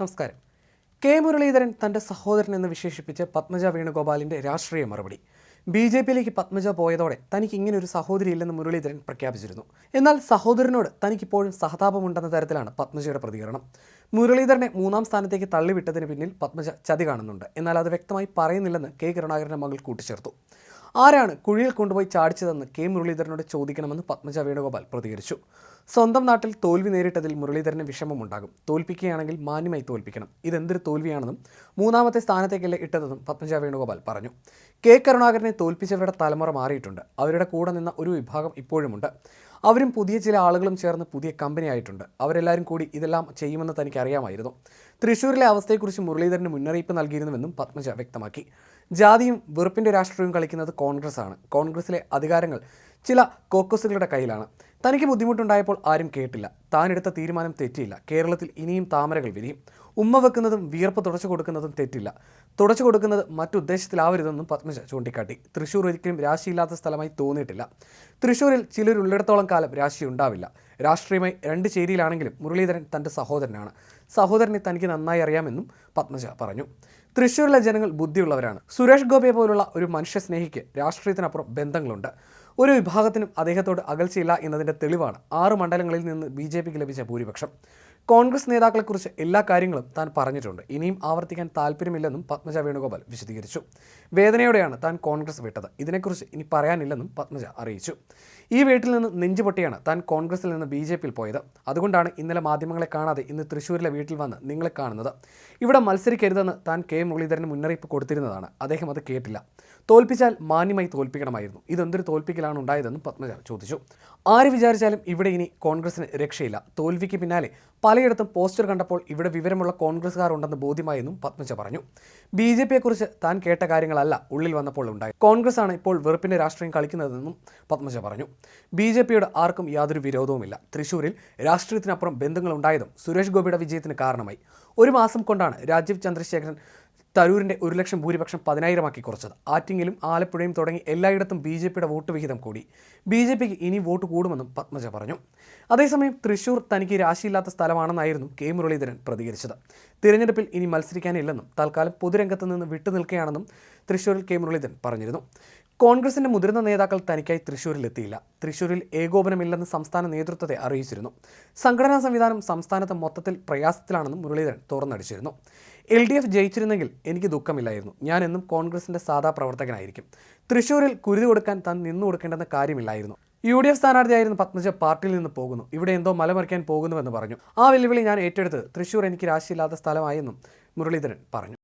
നമസ്കാരം. കെ മുരളീധരൻ തന്റെ സഹോദരൻ എന്ന് വിശേഷിപ്പിച്ച് പത്മജ വേണുഗോപാലിന്റെ രാഷ്ട്രീയ മറുപടി. ബി ജെ പിയിലേക്ക് പത്മജ പോയതോടെ തനിക്ക് ഇങ്ങനെ ഒരു സഹോദരി ഇല്ലെന്ന് മുരളീധരൻ പ്രഖ്യാപിച്ചിരുന്നു. എന്നാൽ സഹോദരനോട് തനിക്കിപ്പോഴും സഹതാപമുണ്ടെന്ന തരത്തിലാണ് പത്മജയുടെ പ്രതികരണം. മുരളീധരനെ മൂന്നാം സ്ഥാനത്തേക്ക് തള്ളിവിട്ടതിന് പിന്നിൽ പത്മജ ചതി കാണുന്നുണ്ട്. എന്നാൽ അത് വ്യക്തമായി പറയുന്നില്ലെന്ന് കെ കരുണാകരന്റെ മകൾ കൂട്ടിച്ചേർത്തു. ആരാണ് കുഴിയിൽ കൊണ്ടുപോയി ചാടിച്ചതെന്ന് കെ മുരളീധരനോട് ചോദിക്കണമെന്ന് പത്മജ വേണുഗോപാൽ പ്രതികരിച്ചു. സ്വന്തം നാട്ടിൽ തോൽവി നേരിട്ടതിൽ മുരളീധരന് വിഷമമുണ്ടാകും. തോൽപ്പിക്കുകയാണെങ്കിൽ മാന്യമായി തോൽപ്പിക്കണം. ഇതെന്തൊരു തോൽവിയാണെന്നും മൂന്നാമത്തെ സ്ഥാനത്തേക്കല്ലേ ഇട്ടതെന്നും പത്മജ വേണുഗോപാൽ പറഞ്ഞു. കെ കരുണാകരനെ തോൽപ്പിച്ചവരുടെ തലമുറ മാറിയിട്ടുണ്ട്. അവരുടെ കൂടെ നിന്ന ഒരു വിഭാഗം ഇപ്പോഴുമുണ്ട്. അവരും പുതിയ ചില ആളുകളും ചേർന്ന് പുതിയ കമ്പനി ആയിട്ടുണ്ട്. അവരെല്ലാവരും കൂടി ഇതെല്ലാം ചെയ്യുമെന്ന് തനിക്ക് അറിയാമായിരുന്നു തൃശ്ശൂരിലെ അവസ്ഥയെക്കുറിച്ച് മുരളീധരന് മുന്നറിയിപ്പ് നൽകിയിരുന്നുവെന്നും പത്മജ വ്യക്തമാക്കി. ജാതിയും വെറുപ്പിന്റെ രാഷ്ട്രീയവും കളിക്കുന്നത് കോൺഗ്രസ് ആണ് കോൺഗ്രസിലെ അധികാരങ്ങൾ ചില കോക്കസുകളുടെ കയ്യിലാണ്. തനിക്ക് ബുദ്ധിമുട്ടുണ്ടായപ്പോൾ ആരും കേട്ടില്ല. താനെടുത്ത തീരുമാനം തെറ്റിയില്ല. കേരളത്തിൽ ഇനിയും താമരകൾ വിരിയും. ഉമ്മ വെക്കുന്നതും വിയർപ്പ് തുടച്ചു കൊടുക്കുന്നതും തെറ്റില്ല. തുടച്ചു കൊടുക്കുന്നത് മറ്റുദ്ദേശത്തിലാവരുതെന്നും പത്മജ ചൂണ്ടിക്കാട്ടി. തൃശൂർ ഒരിക്കലും രാശിയില്ലാത്ത സ്ഥലമായി തോന്നിയിട്ടില്ല. തൃശ്ശൂരിൽ ചിലരുള്ളിടത്തോളം കാലം രാശി ഉണ്ടാവില്ല. രാഷ്ട്രീയമായി രണ്ട് ചേരിയിലാണെങ്കിലും മുരളീധരൻ തന്റെ സഹോദരനാണ്. സഹോദരനെ തനിക്ക് നന്നായി അറിയാമെന്നും പത്മജ പറഞ്ഞു. തൃശ്ശൂരിലെ ജനങ്ങൾ ബുദ്ധിയുള്ളവരാണ്. സുരേഷ് ഗോപിയെ പോലുള്ള ഒരു മനുഷ്യ സ്നേഹിക്ക് രാഷ്ട്രീയത്തിനപ്പുറം ബന്ധങ്ങളുണ്ട്. ഒരു വിഭാഗത്തിനും അദ്ദേഹത്തോട് അകൽച്ചയില്ല എന്നതിന്റെ തെളിവാണ് ആറ് മണ്ഡലങ്ങളിൽ നിന്ന് ബി ജെ പിക്ക് ലഭിച്ച ഭൂരിപക്ഷം. കോൺഗ്രസ് നേതാക്കളെക്കുറിച്ച് എല്ലാ കാര്യങ്ങളും താൻ പറഞ്ഞിട്ടുണ്ട്. ഇനിയും ആവർത്തിക്കാൻ താല്പര്യമില്ലെന്നും പത്മജ വേണുഗോപാൽ വിശദീകരിച്ചു. വേദനയോടെയാണ് താൻ കോൺഗ്രസ് വിട്ടത്. ഇതിനെക്കുറിച്ച് ഇനി പറയാനില്ലെന്നും പത്മജ അറിയിച്ചു. ഈ വീട്ടിൽ നിന്ന് നെഞ്ചുപൊട്ടിയാണ് താൻ കോൺഗ്രസിൽ നിന്ന് ബി ജെ പിയിൽ പോയത്. അതുകൊണ്ടാണ് ഇന്നലെ മാധ്യമങ്ങളെ കാണാതെ ഇന്ന് തൃശ്ശൂരിലെ വീട്ടിൽ വന്ന് നിങ്ങളെ കാണുന്നത്. ഇവിടെ മത്സരിക്കരുതെന്ന് താൻ കെ മുരളീധരന് മുന്നറിയിപ്പ് കൊടുത്തിരുന്നതാണ്. അദ്ദേഹം അത് കേട്ടില്ല. തോൽപ്പിച്ചാൽ മാന്യമായി തോൽപ്പിക്കണമായിരുന്നു. ഇതെന്തൊരു തോൽപ്പിക്കലാണ് ഉണ്ടായതെന്നും പത്മജ ചോദിച്ചു. ആര് വിചാരിച്ചാലും ഇവിടെ ഇനി കോൺഗ്രസിന് രക്ഷയില്ല. തോൽവിക്ക് പിന്നാലെ പലയിടത്തും പോസ്റ്റർ കണ്ടപ്പോൾ ഇവിടെ വിവരമുള്ള കോൺഗ്രസ്സുകാർ ഉണ്ടെന്ന് ബോധ്യമായെന്നും പത്മജ പറഞ്ഞു. ബി ജെ പിയെക്കുറിച്ച് താൻ കേട്ട കാര്യങ്ങളല്ല ഉള്ളിൽ വന്നപ്പോൾ ഉണ്ടായി കോൺഗ്രസ് ആണ് ഇപ്പോൾ വെറുപ്പിന്റെ രാഷ്ട്രീയം കളിക്കുന്നതെന്നും പത്മജ പറഞ്ഞു. ബി ജെ പിയോട് ആർക്കും യാതൊരു വിരോധവുമില്ല. തൃശൂരിൽ രാഷ്ട്രീയത്തിനപ്പുറം ബന്ധങ്ങളുണ്ടായതും സുരേഷ് ഗോപിയുടെ വിജയത്തിന് കാരണമായി. ഒരു മാസം കൊണ്ടാണ് രാജീവ് ചന്ദ്രശേഖരൻ തരൂരിന്റെ ഒരു ലക്ഷം ഭൂരിപക്ഷം പതിനായിരമാക്കി കുറച്ചത്. ആറ്റിങ്ങിലും ആലപ്പുഴയും തുടങ്ങി എല്ലായിടത്തും ബി ജെ പിയുടെ വോട്ട് വിഹിതം കൂടി. ബി ജെ പിക്ക് ഇനി വോട്ട് കൂടുമെന്നും പത്മജ പറഞ്ഞു. അതേസമയം തൃശൂർ തനിക്ക് രാശിയില്ലാത്ത സ്ഥലമാണെന്നായിരുന്നു കെ മുരളീധരൻ പ്രതികരിച്ചത്. തിരഞ്ഞെടുപ്പിൽ ഇനി മത്സരിക്കാനില്ലെന്നും തൽക്കാലം പൊതുരംഗത്ത് നിന്ന് വിട്ടുനിൽക്കുകയാണെന്നും തൃശൂരിൽ കെ മുരളീധരൻ പറഞ്ഞിരുന്നു. കോൺഗ്രസിന്റെ മുതിർന്ന നേതാക്കൾ തനിക്കായി തൃശൂരിലെത്തിയില്ല തൃശൂരിൽ ഏകോപനമില്ലെന്ന് സംസ്ഥാന നേതൃത്വത്തെ അറിയിച്ചിരുന്നു. സംഘടനാ സംവിധാനം സംസ്ഥാനത്ത് മൊത്തത്തിൽ പ്രയാസത്തിലാണെന്നും മുരളീധരൻ തുറന്നടിച്ചിരുന്നു എൽ ഡി എഫ് ജയിച്ചിരുന്നെങ്കിൽ എനിക്ക് ദുഃഖമില്ലായിരുന്നു. ഞാൻ എന്നും കോൺഗ്രസിന്റെ സാധാ പ്രവർത്തകനായിരിക്കും. തൃശൂരിൽ കുരുതി കൊടുക്കാൻ താൻ നിന്നു കൊടുക്കേണ്ടെന്ന കാര്യമില്ലായിരുന്നു. യു ഡി എഫ് സ്ഥാനാർത്ഥിയായിരുന്ന പത്മജ പാർട്ടിയിൽ നിന്ന് പോകുന്നു. ഇവിടെ എന്തോ മലമറിക്കാൻ പോകുന്നുവെന്ന് പറഞ്ഞു. ആ വെല്ലുവിളി ഞാൻ ഏറ്റെടുത്ത് തൃശൂർ എനിക്ക് രാശിയില്ലാത്ത സ്ഥലമായെന്നും മുരളീധരൻ പറഞ്ഞു.